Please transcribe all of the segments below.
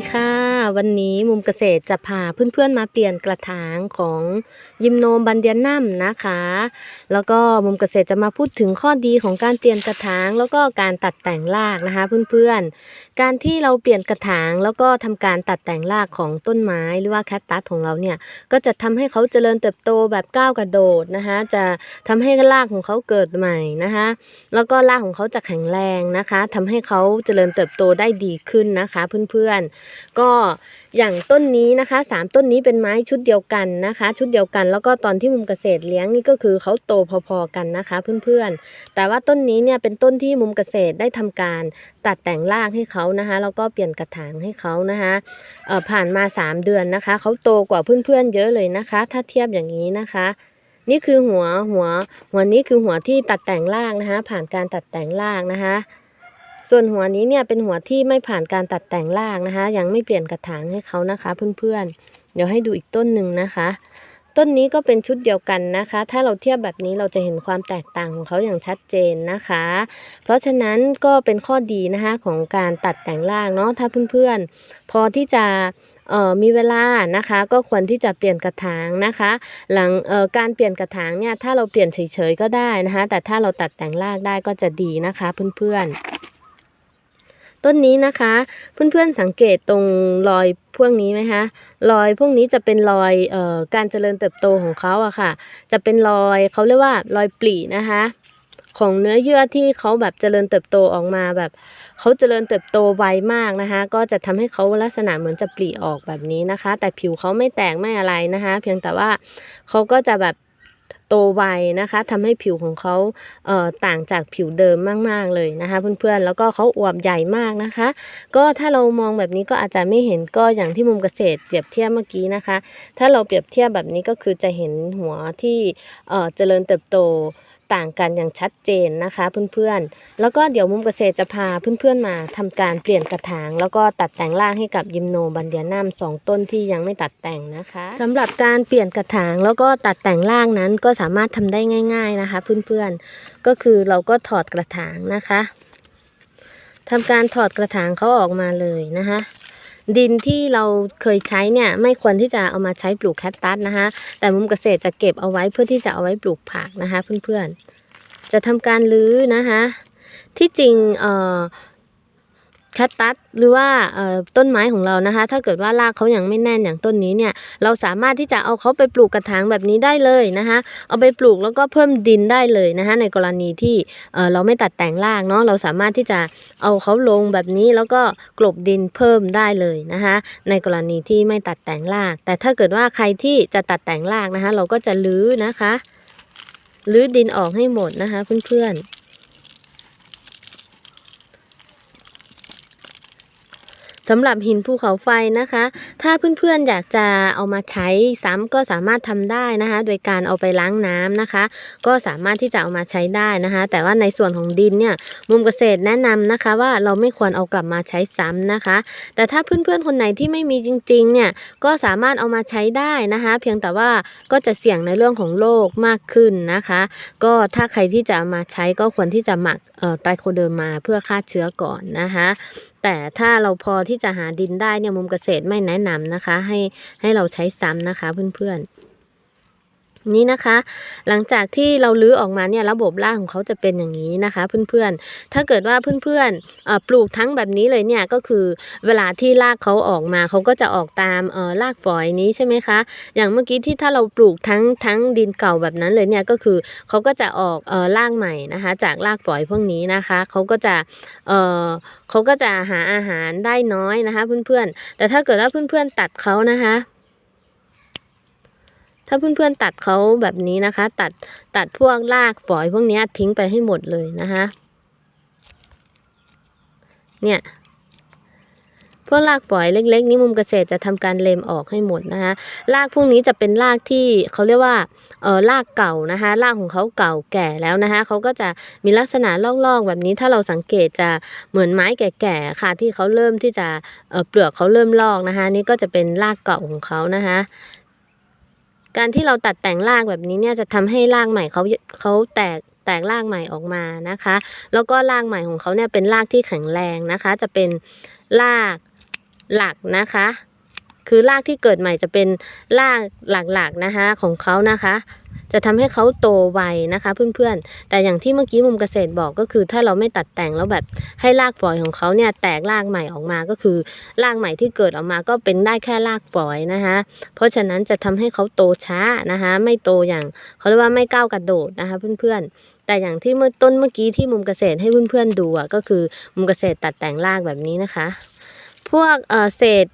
ดีค่ะ วันนี้มุมเกษตรจะพาเพื่อนๆมาเปลี่ยนกระถางของยิมโนบันเดียนัมนะคะ แล้วก็มุมเกษตรจะมาพูดถึงข้อดีของการเปลี่ยนกระถางแล้วก็การตัดแต่งรากนะคะเพื่อนๆ การที่เราเปลี่ยนกระถางแล้วก็ทำการตัดแต่งรากของต้นไม้หรือว่าแคคตัสของเราเนี่ยก็จะทำให้เขาเจริญเติบโตแบบก้าวกระโดดนะคะจะทำให้รากของเขาเกิดใหม่นะคะแล้วก็รากของเขาจะแข็งแรงนะคะทำให้เขาเจริญเติบโตได้ดีขึ้นนะคะเพื่อนๆก็อย่างต้นนี้นะคะสามต้นนี้เป็นไม้ชุดเดียวกันนะคะ ชุดเดียวกัน แล้วก็ตอนที่มุมเกษตรเลี้ยงนี่ก็คือเขาโตพอๆกันนะคะ เพื่อนๆ แต่ว่าต้นนี้เนี่ยเป็นต้นที่มุมเกษตรได้ทำการตัดแต่งรากให้เขานะคะ แล้วก็เปลี่ยนกระถางให้เขานะคะเอ่อผ่านมา 3 เดือนนะคะเขาโตกว่าเพื่อนๆเยอะเลยนะคะ ถ้าเทียบอย่างนี้นะคะนี่คือหัวหัวหัวนี้คือหัวที่ตัดแต่งรากนะคะ ผ่านการตัดแต่งรากนะคะ ส่วนหัวนี้เนี่ยเป็นหัวที่ไม่ผ่านการตัดแต่งรากนะคะ ยังไม่เปลี่ยนกระถางให้เขานะคะเพื่อนๆ เดี๋ยวให้ดูอีกต้นหนึ่งนะคะ ต้นนี้ก็เป็นชุดเดียวกันนะคะ ถ้าเราเทียบแบบนี้เราจะเห็นความแตกต่างของเขาอย่างชัดเจนนะคะ เพราะฉะนั้นก็เป็นข้อดีนะคะของการตัดแต่งรากเนาะถ้าเพื่อนๆ พอที่จะเอ่อมีเวลานะคะก็ควรที่จะเปลี่ยนกระถางนะคะ หลังเอ่อการเปลี่ยนกระถางเนี่ยถ้าเราเปลี่ยนเฉยๆก็ได้นะคะ แต่ถ้าเราตัดแต่งรากได้ก็จะดีนะคะเพื่อนๆ ต้นนี้นะคะ เพื่อนๆสังเกตตรงรอยพวกนี้ไหมคะรอยพวกนี้จะเป็นรอยออการเจริญเติบโตของเขาอะค่ะ จะเป็นรอยเขาเรียกว่ารอยปลีนะคะของเนื้อเยื่อที่เขาแบบเจริญเติบโตออกมาแบบเขาเจริญเติบโตไวมากนะคะ ก็จะทำให้เขาลักษณะเหมือนจะปลีออกแบบนี้นะคะ แต่ผิวเขาไม่แตกไม่อะไรนะคะ เพียงแต่ว่าเขาก็จะแบบ โตไวนะคะทำให้ผิวของเขาเอ่อต่างจากผิวเดิมมาก ๆ เลยนะคะ เพื่อนๆ แล้วก็เขาอวบใหญ่มากนะคะ ก็ถ้าเรามองแบบนี้ก็อาจจะไม่เห็นก็อย่างที่มุมเกษตรเปรียบเทียบเมื่อกี้นะคะ ถ้าเราเปรียบเทียบแบบนี้ก็คือจะเห็นหัวที่เอ่อเจริญเติบโต ต่างกันอย่างชัดเจนนะคะเพื่อนๆ แล้วก็เดี๋ยวมุมเกษตรจะพาเพื่อนๆมาทำการเปลี่ยนกระถาง แล้วก็ตัดแต่งรากให้กับยิมโนบันเดียนัมสองต้นที่ยังไม่ตัดแต่งนะคะสำหรับการเปลี่ยนกระถางแล้วก็ตัดแต่งรากนั้นก็สามารถทำได้ง่าย ๆนะคะ เพื่อนๆ ก็คือเราก็ถอดกระถางนะคะทำการถอดกระถางเขาออกมาเลยนะคะ ดินที่เราเคยใช้เนี่ยไม่ควรที่จะเอามาใช้ปลูกแคคตัสนะคะแต่มุมเกษตรจะเก็บเอาไว้เพื่อที่จะเอาไว้ปลูกผักนะคะเพื่อนๆจะทำการรื้อนะคะที่จริงเอ่อ แคคตัสหรือว่าต้นไม้ของเรานะคะ ถ้าเกิดว่ารากเขายังไม่แน่นอย่างต้นนี้เนี่ยเราสามารถที่จะเอาเขาไปปลูกกระถางแบบนี้ได้เลยนะคะ เอาไปปลูกแล้วก็เพิ่มดินได้เลยนะคะ ในกรณีที่เเราไม่ตัดแต่งรากเนาะเราสามารถที่จะเอาเขาลงแบบนี้แล้วก็กลบดินเพิ่มได้เลยนะคะ ในกรณีที่ไม่ตัดแต่งราก แต่ถ้าเกิดว่าใครที่จะตัดแต่งรากนะคะ เราก็จะลื้อนะคะ ลื้อดินออกให้หมดนะคะเพื่อนๆ สำหรับหินภูเขาไฟนะคะ ถ้าเพื่อนๆอยากจะเอามาใช้ซ้ำก็สามารถทำได้นะคะ โดยการเอาไปล้างน้ำนะคะ ก็สามารถที่จะเอามาใช้ได้นะคะ แต่ว่าในส่วนของดินเนี่ยมุมเกษตรแนะนำนะคะ ว่าเราไม่ควรเอากลับมาใช้ซ้ำนะคะ แต่ถ้าเพื่อนๆคนไหนที่ไม่มีจริงๆเนี่ยก็สามารถเอามาใช้ได้นะคะ เพียงแต่ว่าก็จะเสี่ยงในเรื่องของโรคมากขึ้นนะคะ ก็ถ้าใครที่จะมาใช้ก็ควรที่จะหมักไตรโคเดอร์มาเพื่อฆ่าเชื้อก่อนนะคะ แต่ถ้าเราพอที่จะหาดินได้เนี่ยมุมเกษตรไม่แนะนำนะคะ ให้ให้เราใช้ซ้ำนะคะเพื่อนๆ นี่นะคะ หลังจากที่เราลื้อออกมาเนี่ยระบบรากของเขาจะเป็นอย่างนี้นะคะเพื่อนๆ ถ้าเกิดว่าเพื่อนๆเอ่อปลูกทั้งแบบนี้เลยเนี่ยก็คือเวลาที่รากเขาออกมาเขาก็จะออกตามรากฝอยนี้ใช่ไหมคะ อย่างเมื่อกี้ที่ถ้าเราปลูกทั้งทั้งดินเก่าแบบนั้นเลยเนี่ยก็คือเขาก็จะออกรากใหม่นะคะ จากรากฝอยพวกนี้นะคะเขาก็จะเอ่อเขาก็จะหาอาหารได้น้อยนะคะเพื่อนๆ แต่ถ้าเกิดว่าเพื่อนๆตัดเขานะคะ ถ้าเพื่อนๆตัดเขาแบบนี้นะคะ ตัดตัดพวกรากฝอยพวกนี้ทิ้งไปให้หมดเลยนะคะเนี่ยพวกรากฝอยเล็ก ๆ นี้มุมเกษตรจะทำการเล็มออกให้หมดนะคะรากพวกนี้จะเป็นรากที่เขาเรียกว่าเออรากเก่านะคะรากของเขาเก่าแก่แล้วนะคะเขาก็จะมีลักษณะลอกๆแบบนี้ถ้าเราสังเกตจะเหมือนไม้แก่ๆค่ะที่เขาเริ่มที่จะเออเปลือกเขาเริ่มลอกนะคะนี่ก็จะเป็นรากเก่าของเขานะคะ การที่เราตัดแต่งรากแบบนี้เนี่ยจะทำให้รากใหม่เขาเขาแตกแตกรากใหม่ออกมานะคะ แล้วก็รากใหม่ของเขาเนี่ยเป็นรากที่แข็งแรงนะคะ จะเป็นรากหลักนะคะ คือรากที่เกิดใหม่จะเป็นรากหลักๆนะคะของเขานะคะ จะทำให้เขาโตไวนะคะเพื่อนๆ แต่อย่างที่เมื่อกี้มุมเกษตรบอกก็คือ ถ้าเราไม่ตัดแต่งแล้วแบบให้รากฝอยของเขาเนี่ยแตกรากใหม่ออกมาก็คือรากใหม่ที่เกิดออกมาก็เป็นได้แค่รากฝอยนะคะเพราะฉะนั้นจะทำให้เขาโตช้านะคะไม่โตอย่างเขาเรียกว่าไม่ก้าวกระโดดนะคะเพื่อนๆแต่อย่างที่เมื่อต้นเมื่อกี้ที่มุมเกษตรให้เพื่อนๆดูอะก็คือมุมเกษตรตัดแต่งรากแบบนี้นะคะ พวกเอ่อเศษ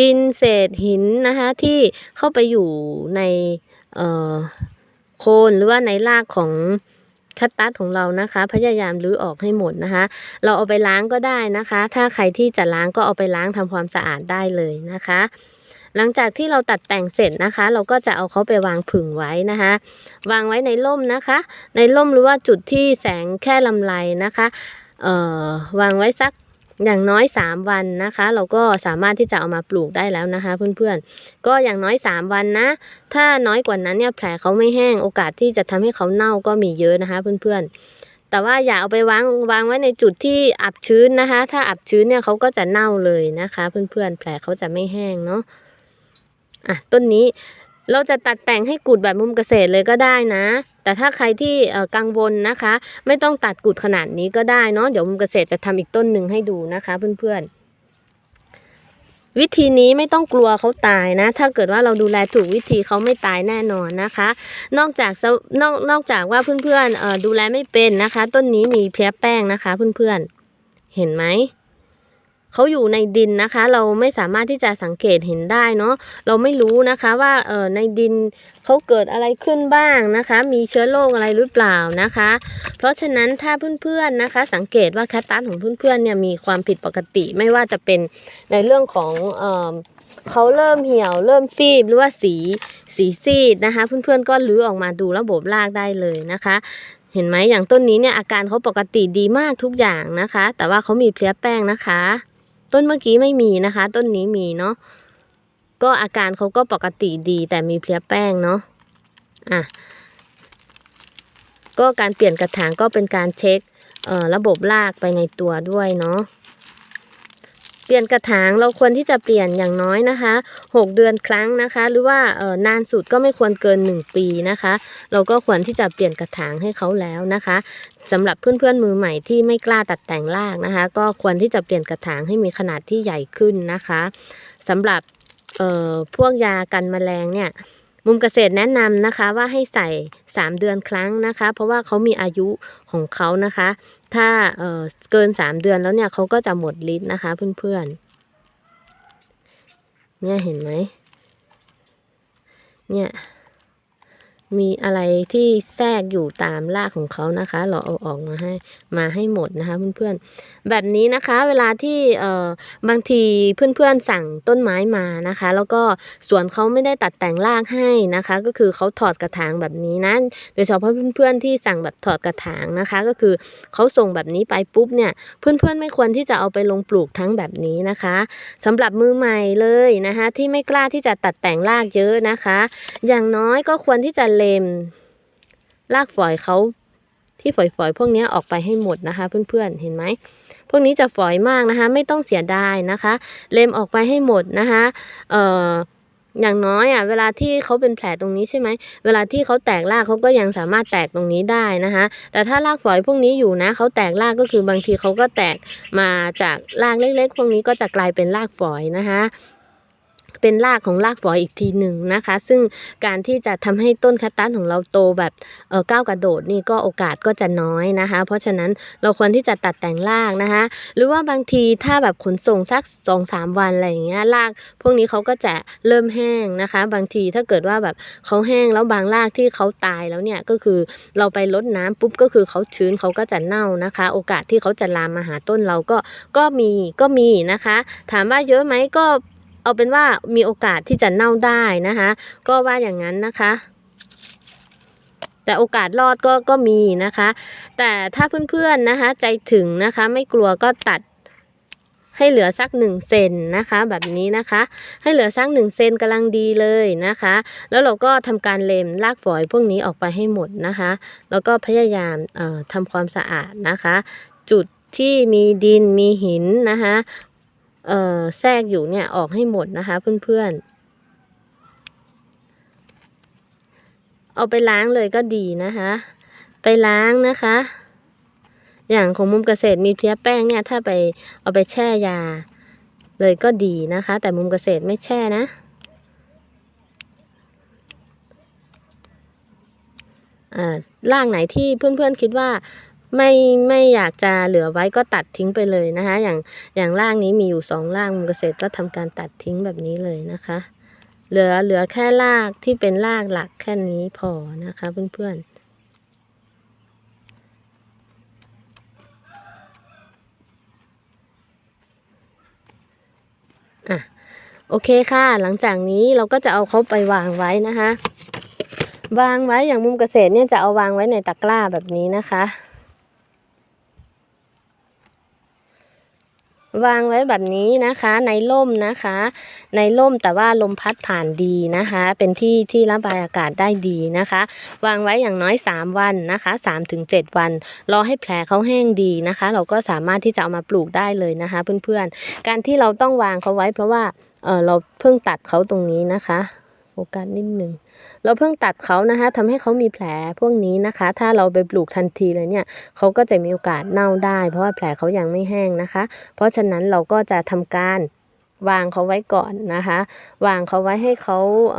ดินเศษหินนะคะที่เข้าไปอยู่ในโคนหรือว่าในรากของคัตตัสของเรานะคะ พยายามรื้อออกให้หมดนะคะ เราเอาไปล้างก็ได้นะคะ ถ้าใครที่จะล้างก็เอาไปล้างทำความสะอาดได้เลยนะคะ หลังจากที่เราตัดแต่งเสร็จนะคะ เราก็จะเอาเขาไปวางผึ่งไว้นะคะ วางไว้ในร่มนะคะ ในร่มหรือว่าจุดที่แสงแค่ลำไรนะคะ เอ่อวางไว้สัก อย่างน้อย 3 วันนะคะ เราก็สามารถที่จะเอามาปลูกได้แล้วนะคะ เพื่อนๆ ก็อย่างน้อย 3 วันนะ ถ้าน้อยกว่านั้นเนี่ยแผลเขาไม่แห้งโอกาสที่จะทำให้เขาเน่าก็มีเยอะนะคะ เพื่อนๆ แต่ว่าอย่าเอาไปวางวางไว้ในจุดที่อับชื้นนะคะ ถ้าอับชื้นเนี่ยเขาก็จะเน่าเลยนะคะ เพื่อนๆ แผลเขาจะไม่แห้งเนาะอะต้นนี้ เราจะตัดแต่งให้กุดแบบมุมเกษตรเลยก็ได้นะ แต่ถ้าใครที่กังวลนะคะ ไม่ต้องตัดกุดขนาดนี้ก็ได้เนาะเดี๋ยวมุมเกษตรจะทำอีกต้นหนึ่งให้ดูนะคะเพื่อนๆวิธีนี้ไม่ต้องกลัวเขาตายนะ ถ้าเกิดว่าเราดูแลถูกวิธีเขาไม่ตายแน่นอนนะคะ นอกจากนอกนอกจากว่าเพื่อนๆเอ่อดูแลไม่เป็นนะคะ ต้นนี้มีเพลี้ยแป้งนะคะ เพื่อนๆเห็นไหม เขาอยู่ในดินนะคะ เราไม่สามารถที่จะสังเกตเห็นได้เนาะเราไม่รู้นะคะว่าเออในดินเขาเกิดอะไรขึ้นบ้างนะคะ มีเชื้อโรคอะไรหรือเปล่านะคะ เพราะฉะนั้นถ้าเพื่อนๆนะคะ สังเกตว่าแคตตัสของเพื่อนๆเนี่ยมีความผิดปกติไม่ว่าจะเป็นในเรื่องของเออเขาเริ่มเหี่ยวเริ่มฟีบหรือว่าสีสีซีดนะคะ เพื่อนๆก็รื้อออกมาดูระบบรากได้เลยนะคะเห็นไหมอย่างต้นนี้เนี่ยอาการเขาปกติดีมากทุกอย่างนะคะ แต่ว่าเขามีเพลี้ยแป้งนะคะ ต้นเมื่อกี้ไม่มีนะคะ ต้นนี้มีเนาะก็อาการเขาก็ปกติดีแต่มีเพลี้ยแป้งเนาะอะก็การเปลี่ยนกระถางก็เป็นการเช็คระบบรากไปในตัวด้วยเนาะ ลี่ยนกระถางเราควรที่จะเปลี่ยนอย่างน้อยนะคะ 6 เดือนครั้งนะคะ หรือว่าเออนานสุดก็ไม่ควรเกิน 1 ปีนะคะ เราก็ควรที่จะเปลี่ยนกระถางให้เขาแล้วนะคะสำหรับเพื่อนๆมือใหม่ที่ไม่กล้าตัดแต่งรากนะคะ ก็ควรที่จะเปลี่ยนกระถางให้มีขนาดที่ใหญ่ขึ้นนะคะสำหรับพวกยากันแมลงเนี่ย มุมเกษตรแนะนำนะคะว่าให้ใส่ 3 เดือนครั้งนะคะ เพราะว่าเขามีอายุของเขานะคะ ถ้าเเกิน 3 เดือนแล้วเนี่ยเขาก็จะหมดฤทธิ์นะคะเพื่อนๆเนี่ยเห็นไหมเนี่ย มีอะไรที่แทรกอยู่ตามรากของเขานะคะ เราเอาออกมาให้มาให้หมดนะคะเพื่อนๆแบบนี้นะคะเวลาที่เอ่อบางทีเพื่อนๆสั่งต้นไม้มานะคะ แล้วก็สวนเขาไม่ได้ตัดแต่งรากให้นะคะ ก็คือเขาถอดกระถางแบบนี้นะโดยเฉพาะเพื่อนๆที่สั่งแบบถอดกระถางนะคะ ก็คือเขาส่งแบบนี้ไปปุ๊บเนี่ยเพื่อนๆไม่ควรที่จะเอาไปลงปลูกทั้งแบบนี้นะคะสำหรับมือใหม่เลยนะคะ ที่ไม่กล้าที่จะตัดแต่งรากเยอะนะคะ อย่างน้อยก็ควรที่จะเลมรากฝอยเขาที่ฝอยๆพวกนี้ออกไปให้หมดนะคะ เพื่อนๆเห็นไหมพวกนี้จะฝอยมากนะคะ ไม่ต้องเสียดายนะคะ เลมออกไปให้หมดนะคะเอ่ออย่างน้อยอะเวลาที่เขาเป็นแผลตรงนี้ใช่ไหมเวลาที่เขาแตกรากเขาก็ยังสามารถแตกตรงนี้ได้นะคะ แต่ถ้ารากฝอยพวกนี้อยู่นะเขาแตกรากก็คือบางทีเขาก็แตกมาจากรากเล็ก ๆ พวกนี้ก็จะกลายเป็นรากฝอยนะคะ เป็นรากของรากฝอยอีกทีหนึ่งนะคะ ซึ่งการที่จะทำให้ต้นคัตตัสของเราโตแบบเออก้าวกระโดดนี่ก็โอกาสก็จะน้อยนะคะ เพราะฉะนั้นเราควรที่จะตัดแต่งรากนะคะ หรือว่าบางทีถ้าแบบขนส่งสักสองสามวันอะไรอย่างเงี้ยราก พวกนี้เขาก็จะเริ่มแห้งนะคะ บางทีถ้าเกิดว่าแบบเขาแห้งแล้วบางรากที่เขาตายแล้วเนี่ยก็คือเราไปลดน้ำปุ๊บก็คือเขาชื้นเขาก็จะเน่านะคะ โอกาสที่เขาจะลามมาหาต้นเราก็ก็มีก็มีนะคะ ถามว่าเยอะไหมก็ เอาเป็นว่ามีโอกาสที่จะเน่าได้นะคะ ก็ว่าอย่างนั้นนะคะแต่โอกาสรอดก็ก็มีนะคะ แต่ถ้าเพื่อนๆนะคะ ใจถึงนะคะ ไม่กลัวก็ตัดให้เหลือสักหนึ่งเซนนะคะ แบบนี้นะคะ ให้เหลือสักหนึ่งเซนกำลังดีเลยนะคะ แล้วเราก็ทำการเลมรากฝอยพวกนี้ออกไปให้หมดนะคะ แล้วก็พยายามทำความสะอาดนะคะ จุดที่มีดินมีหินนะคะ เอ่อแทรกอยู่เนี่ยออกให้หมดนะคะเพื่อนๆ เอาไปล้างเลยก็ดีนะคะ ไปล้างนะคะ อย่างของมุมเกษตรมีเพลี้ยแป้งเนี่ย ถ้าไปเอาไปแช่ยา เลยก็ดีนะคะ แต่มุมเกษตรไม่แช่นะอ่าร่างไหนที่เพื่อนๆคิดว่า ไม่ไม่อยากจะเหลือไว้ก็ตัดทิ้งไปเลยนะคะ อย่างอย่างร่างนี้มีอยู่สองร่างมุมเกษตรก็ทำการตัดทิ้งแบบนี้เลยนะคะ เหลือเหลือแค่รากที่เป็นรากหลักแค่นี้พอนะคะเพื่อนๆอะโอเคค่ะ หลังจากนี้เราก็จะเอาเขาไปวางไว้นะคะ วางไว้อย่างมุมเกษตรเนี่ยจะเอาวางไว้ในตะกร้าแบบนี้นะคะ วางไว้แบบนี้นะคะในร่มนะคะ ในร่มแต่ว่าลมพัดผ่านดีนะคะ เป็นที่ที่ระบายอากาศได้ดีนะคะ วางไว้อย่างน้อย 3 วันนะคะ3-7 วัน รอให้แผลเขาแห้งดีนะคะ เราก็สามารถที่จะเอามาปลูกได้เลยนะคะ เพื่อนๆ การที่เราต้องวางเขาไว้เพราะว่าเออเราเพิ่งตัดเขาตรงนี้นะคะ โฟกัสนิดหนึ่งเราเพิ่งตัดเขานะคะทำให้เขามีแผลพวกนี้นะคะ ถ้าเราไปปลูกทันทีเลยเนี่ยเขาก็จะมีโอกาสเน่าได้ เพราะว่าแผลเขายังไม่แห้งนะคะ เพราะฉะนั้นเราก็จะทำการวางเขาไว้ก่อนนะคะ วางเขาไว้ให้เขาเ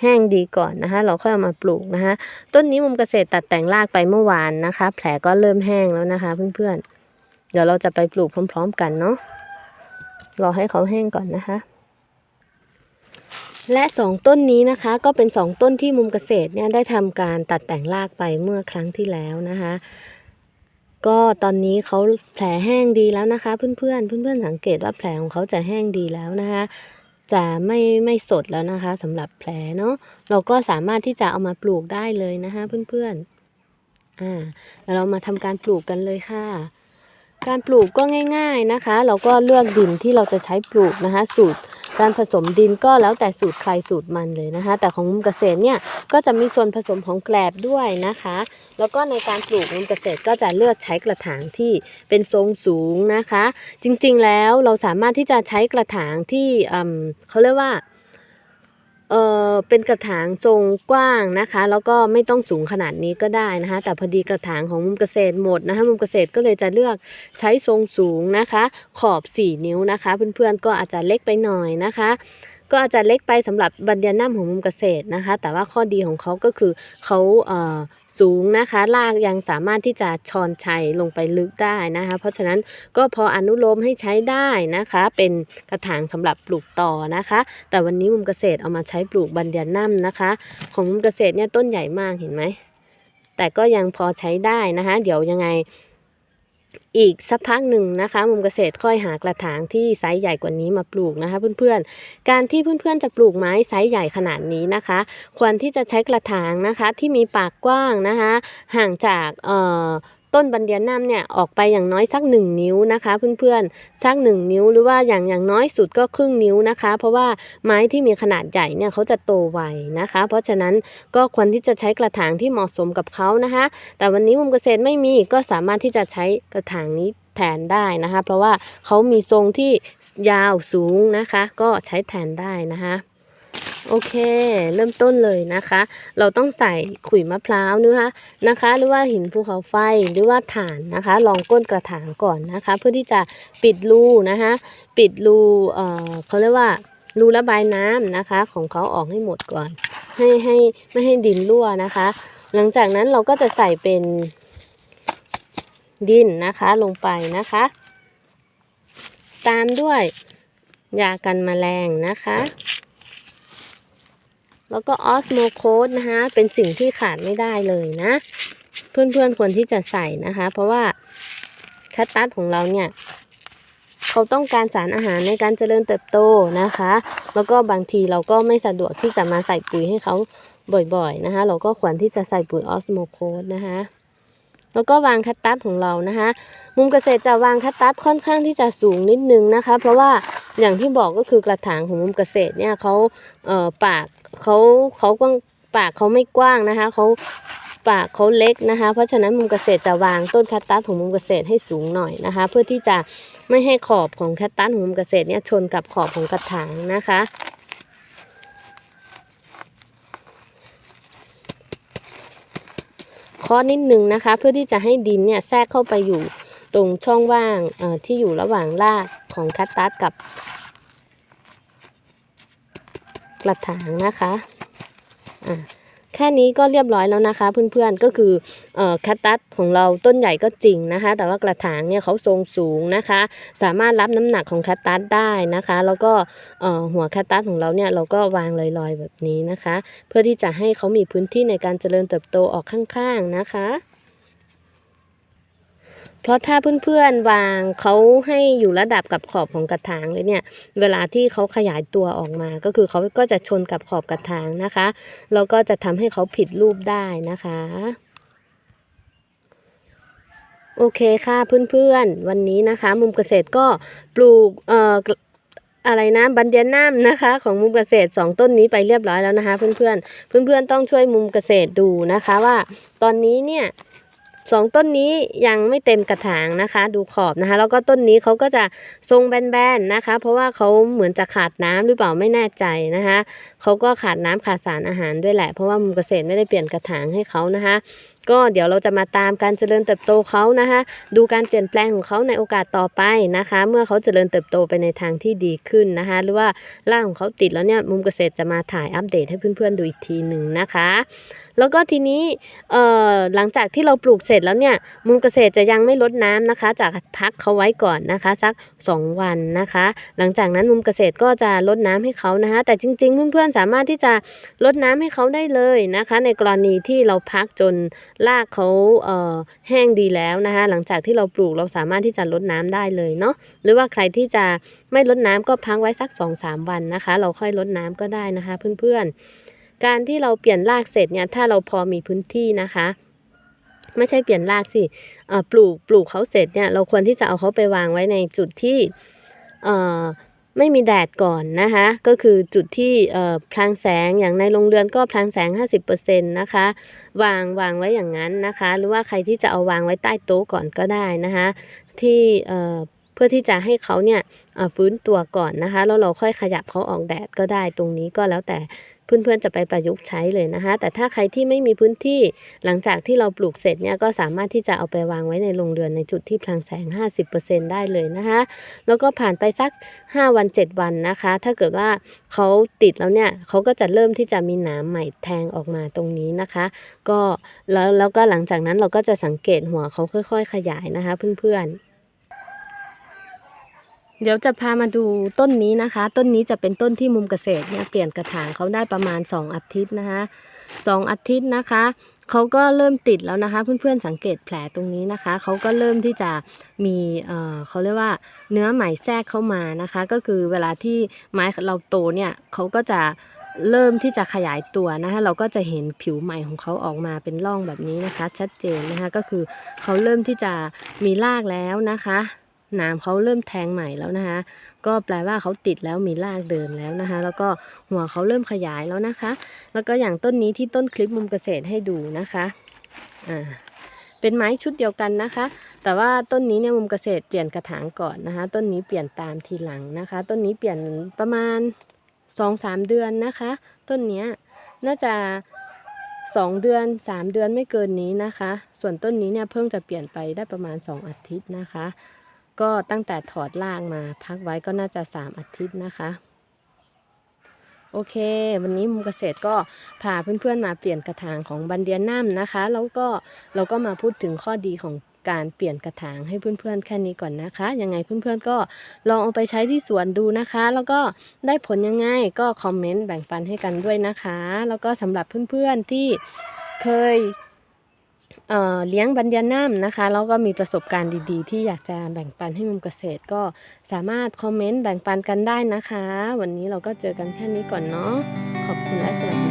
แห้งดีก่อนนะคะ เราค่อยเอามาปลูกนะคะ ต้นนี้มุมเกษตรตัดแต่งรากไปเมื่อวานนะคะ แผลก็เริ่มแห้งแล้วนะคะ เพื่อนๆ เดี๋ยวเราจะไปปลูกพร้อม ๆ กันเนาะ รอให้เขาแห้งก่อนนะคะ และสองต้นนี้นะคะก็เป็นสองต้นที่มุมเกษตรเนี่ยได้ทำการตัดแต่งรากไปเมื่อครั้งที่แล้วนะคะ ก็ตอนนี้เขาแผลแห้งดีแล้วนะคะ เพื่อนๆเพื่อนๆสังเกตว่าแผลของเขาจะแห้งดีแล้วนะคะ จะไม่ไม่สดแล้วนะคะสำหรับแผลเนาะเราก็สามารถที่จะเอามาปลูกได้เลยนะคะเพื่อนๆอ่าแล้วเรามาทำการปลูกกันเลยค่ะการปลูกก็ง่าย ๆนะคะ เราก็เลือกดินที่เราจะใช้ปลูกนะคะ สูตร การผสมดินก็แล้วแต่สูตรใครสูตรมันเลยนะคะ แต่ของมุมเกษตรเนี่ยก็จะมีส่วนผสมของแกลบด้วยนะคะ แล้วก็ในการปลูกมุมเกษตรก็จะเลือกใช้กระถางที่เป็นทรงสูงนะคะ จริงๆแล้วเราสามารถที่จะใช้กระถางที่อืมเขาเรียกว่า เออเป็นกระถางทรงกว้างนะคะ แล้วก็ไม่ต้องสูงขนาดนี้ก็ได้นะคะ แต่พอดีกระถางของมุมเกษตรหมดนะคะ มุมเกษตรก็เลยจะเลือกใช้ทรงสูงนะคะ ขอบ 4 นิ้วนะคะ เพื่อนๆก็อาจจะเล็กไปหน่อยนะคะ ก็อาจจะเล็กไปสำหรับบันเดียนัมของมุมเกษตรนะคะ แต่ว่าข้อดีของเขาก็คือเขาเสูงนะคะรากยังสามารถที่จะชอนชัยลงไปลึกได้นะคะ เพราะฉะนั้นก็พออนุโลมให้ใช้ได้นะคะ เป็นกระถางสำหรับปลูกต่อนะคะ แต่วันนี้มุมเกษตรเอามาใช้ปลูกบันเดียนัมนะคะ ของมุมเกษตรเนี่ยต้นใหญ่มากเห็นไหมแต่ก็ยังพอใช้ได้นะคะ เดี๋ยวยังไง อีกสักพักหนึ่งนะคะ มุมเกษตรค่อยหากระถางที่ไซส์ใหญ่กว่านี้มาปลูกนะคะเพื่อนๆ การที่เพื่อนๆจะปลูกไม้ไซส์ใหญ่ขนาดนี้นะคะ ควรที่จะใช้กระถางนะคะที่มีปากกว้างนะคะ ห่างจากเอ่อ ต้นบันเดียนัมเนี่ยออกไปอย่างน้อยสักหนึ่งนิ้วนะคะเพื่อนๆสักหนึ่งนิ้วหรือว่าอย่างอย่างน้อยสุดก็ครึ่งนิ้วนะคะ เพราะว่าไม้ที่มีขนาดใหญ่เนี่ยเขาจะโตไวนะคะ เพราะฉะนั้นก็ควรที่จะใช้กระถางที่เหมาะสมกับเขานะคะ แต่วันนี้มุมเกษตรไม่มีก็สามารถที่จะใช้กระถางนี้แทนได้นะคะ เพราะว่าเขามีทรงที่ยาวสูงนะคะ ก็ใช้แทนได้นะคะ โอเค เริ่มต้นเลยนะคะ เราต้องใส่ขุยมะพร้าวนะคะนะคะ หรือว่าหินภูเขาไฟหรือว่าถ่านนะคะลองก้นกระถางก่อนนะคะ เพื่อที่จะปิดรูนะคะปิดรูเอ่อเขาเรียกว่ารูระบายน้ำนะคะ ของเขาออกให้หมดก่อน ให้ให้ไม่ให้ดินรั่วนะคะ หลังจากนั้นเราก็จะใส่เป็นดินนะคะลงไปนะคะ ตามด้วยยากันแมลงนะคะ แล้วก็ออสโมโคสนะคะเป็นสิ่งที่ขาดไม่ได้เลยนะ เพื่อนๆควรที่จะใส่นะคะ เพราะว่าคัตตัสของเราเนี่ยเขาต้องการสารอาหารในการเจริญเติบโตนะคะ แล้วก็บางทีเราก็ไม่สะดวกที่จะมาใส่ปุ๋ยให้เขาบ่อยๆนะคะ เราก็ควรที่จะใส่ปุ๋ยออสโมโคสนะคะ แล้วก็วางคัตตัสของเรานะคะ มุมเกษตรจะวางคัตตัสค่อนข้างที่จะสูงนิดนึงนะคะ เพราะว่าอย่างที่บอกก็คือกระถางของมุมเกษตรเนี่ยเขาเอ่อปากเขาเขากว้างปากเขาไม่กว้างนะคะเขาปากเขาเล็กนะคะ เพราะฉะนั้นมุมเกษตรจะวางต้นคัตตัสของมุมเกษตรให้สูงหน่อยนะคะ เพื่อที่จะไม่ให้ขอบของแคตตัสของมุมเกษตรเนี่ยชนกับขอบของกระถางนะคะ ค้อนิดนึงนะคะ เพื่อที่จะให้ดินเนี่ยแทรกเข้าไปอยู่ตรงช่องว่างที่อยู่ระหว่างรากของคัตตัสกับ กระถางนะคะอะ แค่นี้ก็เรียบร้อยแล้วนะคะ เพื่อนๆก็คือเอ่อแคตตัสของเราต้นใหญ่ก็จริงนะคะ แต่ว่ากระถางเนี่ยเขาทรงสูงนะคะ สามารถรับน้ำหนักของแคตตัสได้นะคะ แล้วก็เอ่อหัวแคตตัสของเราเนี่ยเราก็วางลอยๆแบบนี้นะคะ เพื่อที่จะให้เขามีพื้นที่ในการเจริญเติบโตออกข้างๆนะคะ ราะถ้าเพื่อนๆวางเขาให้อยู่ระดับกับขอบของกระถางเลยเนี่ย เวลาที่เขาขยายตัวออกมา ก็คือเขาก็จะชนกับขอบกระถางนะคะ แล้วก็จะทำให้เขาผิดรูปได้นะคะโอเคค่ะเพื่อนๆ วันนี้นะคะ มุมเกษตรก็ปลูกเอ่ออะไรนะบันเดียนัมนะคะ ของมุมเกษตรสองต้นนี้ไปเรียบร้อยแล้วนะคะ เพื่อนๆเพื่อนๆต้องช่วยมุมเกษตรดูนะคะว่า ตอนนี้เนี่ย สองต้นนี้ยังไม่เต็มกระถางนะคะ ดูขอบนะคะ แล้วก็ต้นนี้เขาก็จะทรงแบนๆนะคะ เพราะว่าเขาเหมือนจะขาดน้ำหรือเปล่าไม่แน่ใจนะคะเขาก็ขาดน้ำขาดสารอาหารด้วยแหละ เพราะว่ามุมเกษตรไม่ได้เปลี่ยนกระถางให้เขานะคะ ก็เดี๋ยวเราจะมาตามการเจริญเติบโตเขานะคะ ดูการเปลี่ยนแปลงของเขาในโอกาสต่อไปนะคะ เมื่อเขาเจริญเติบโตไปในทางที่ดีขึ้นนะคะ หรือว่าร่างของเขาติดแล้วเนี่ยมุมเกษตรจะมาถ่ายอัปเดตให้เพื่อนๆดูอีกทีหนึ่งนะคะ แล้วก็ทีนี้เอ่อหลังจากที่เราปลูกเสร็จแล้วเนี่ยมุมเกษตรจะยังไม่ลดน้ำนะคะจะพักเขาไว้ก่อนนะคะ สัก 2 วันนะคะ หลังจากนั้นมุมเกษตรก็จะลดน้ำให้เขานะคะ แต่จริง ๆ เพื่อนๆสามารถที่จะลดน้ำให้เขาได้เลยนะคะ ในกรณีที่เราพักจนรากเขาเอ่อแห้งดีแล้วนะคะ หลังจากที่เราปลูกเราสามารถที่จะลดน้ำได้เลยเนาะหรือว่าใครที่จะไม่ลดน้ำก็พักไว้สัก 2-3 วันนะคะ เราค่อยลดน้ำก็ได้นะคะ เพื่อนๆ การที่เราเปลี่ยนรากเสร็จเนี่ยถ้าเราพอมีพื้นที่นะคะ ไม่ใช่เปลี่ยนรากสิปลูกปลูกเขาเสร็จเนี่ยเราควรที่จะเอาเขาไปวางไว้ในจุดที่ไม่มีแดดก่อนนะคะก็คือจุดที่พลางแสงอย่างในโรงเรือนก็พลางแสง 50%นะคะ วางวางไว้อย่างนั้นนะคะ หรือว่าใครที่จะเอาวางไว้ใต้โต๊ะก่อนก็ได้นะคะที่เพื่อที่จะให้เขาเนี่ยฟื้นตัวก่อนนะคะแล้วเราค่อยขยับเขาออกแดดก็ได้ตรงนี้ก็แล้วแต่ เพื่อนๆจะไปประยุกต์ใช้เลยนะคะ แต่ถ้าใครที่ไม่มีพื้นที่หลังจากที่เราปลูกเสร็จเนี่ยก็สามารถที่จะเอาไปวางไว้ในโรงเรือนในจุดที่พลังแสง 50%ได้เลยนะคะแล้วก็ผ่านไปสัก 5 วัน 7 วันนะคะ ถ้าเกิดว่าเขาติดแล้วเนี่ยเขาก็จะเริ่มที่จะมีหนามใหม่แทงออกมาตรงนี้นะคะ ก็แล้วแล้วก็หลังจากนั้นเราก็จะสังเกตหัวเขาค่อย ๆ ขยายนะคะ เพื่อนๆ เดี๋ยวจะพามาดูต้นนี้นะคะ ต้นนี้จะเป็นต้นที่มุมเกษตรเนี่ยเปลี่ยนกระถางเขาได้ประมาณ 2 อาทิตย์นะคะสองอาทิตย์นะคะเขาก็เริ่มติดแล้วนะคะ เพื่อนๆสังเกตแผลตรงนี้นะคะเขาก็เริ่มที่จะมีเอ่อเขาเรียกว่าเนื้อใหม่แทรกเข้ามานะคะ ก็คือเวลาที่ไม้เราโตเนี่ยเขาก็จะเริ่มที่จะขยายตัวนะคะเราก็จะเห็นผิวใหม่ของเขาออกมาเป็นร่องแบบนี้นะคะ ชัดเจนนะคะก็คือเขาเริ่มที่จะมีรากแล้วนะคะ นามเขาเริ่มแทงใหม่แล้วนะคะ ก็แปลว่าเขาติดแล้วมีรากเดินแล้วนะคะ แล้วก็หัวเขาเริ่มขยายแล้วนะคะ แล้วก็อย่างต้นนี้ที่ต้นคลิปมุมเกษตรให้ดูนะคะอ่าเป็นไม้ชุดเดียวกันนะคะ แต่ว่าต้นนี้เนี่ยมุมเกษตรเปลี่ยนกระถางก่อนนะคะ ต้นนี้เปลี่ยนตามทีหลังนะคะ ต้นนี้เปลี่ยนประมาณสองสามเดือนนะคะ ต้นนี้น่าจะสองเดือนสามเดือนไม่เกินนี้นะคะ ส่วนต้นนี้เนี่ยเพิ่งจะเปลี่ยนไปได้ประมาณสองอาทิตย์นะคะ ก็ตั้งแต่ถอดรากมาพักไว้ก็น่าจะสามอาทิตย์นะคะ โอเค วันนี้มุมเกษตรก็พาเพื่อนๆมาเปลี่ยนกระถางของบันเดียนัมนะคะ แล้วก็เราก็มาพูดถึงข้อดีของการเปลี่ยนกระถางให้เพื่อนๆแค่นี้ก่อนนะคะ ยังไงเพื่อนๆก็ลองเอาไปใช้ที่สวนดูนะคะ แล้วก็ได้ผลยังไงก็คอมเมนต์แบ่งปันให้กันด้วยนะคะ แล้วก็สำหรับเพื่อนๆที่เคย เเลี้ยงบันยาน้ำนะคะ แล้วก็มีประสบการณ์ดีๆ ที่อยากจะแบ่งปันให้มุมเกษตรก็สามารถคอมเมนต์แบ่งปันกันได้นะคะ วันนี้เราก็เจอกันแค่นี้ก่อนเนาะขอบคุณและสวัสดี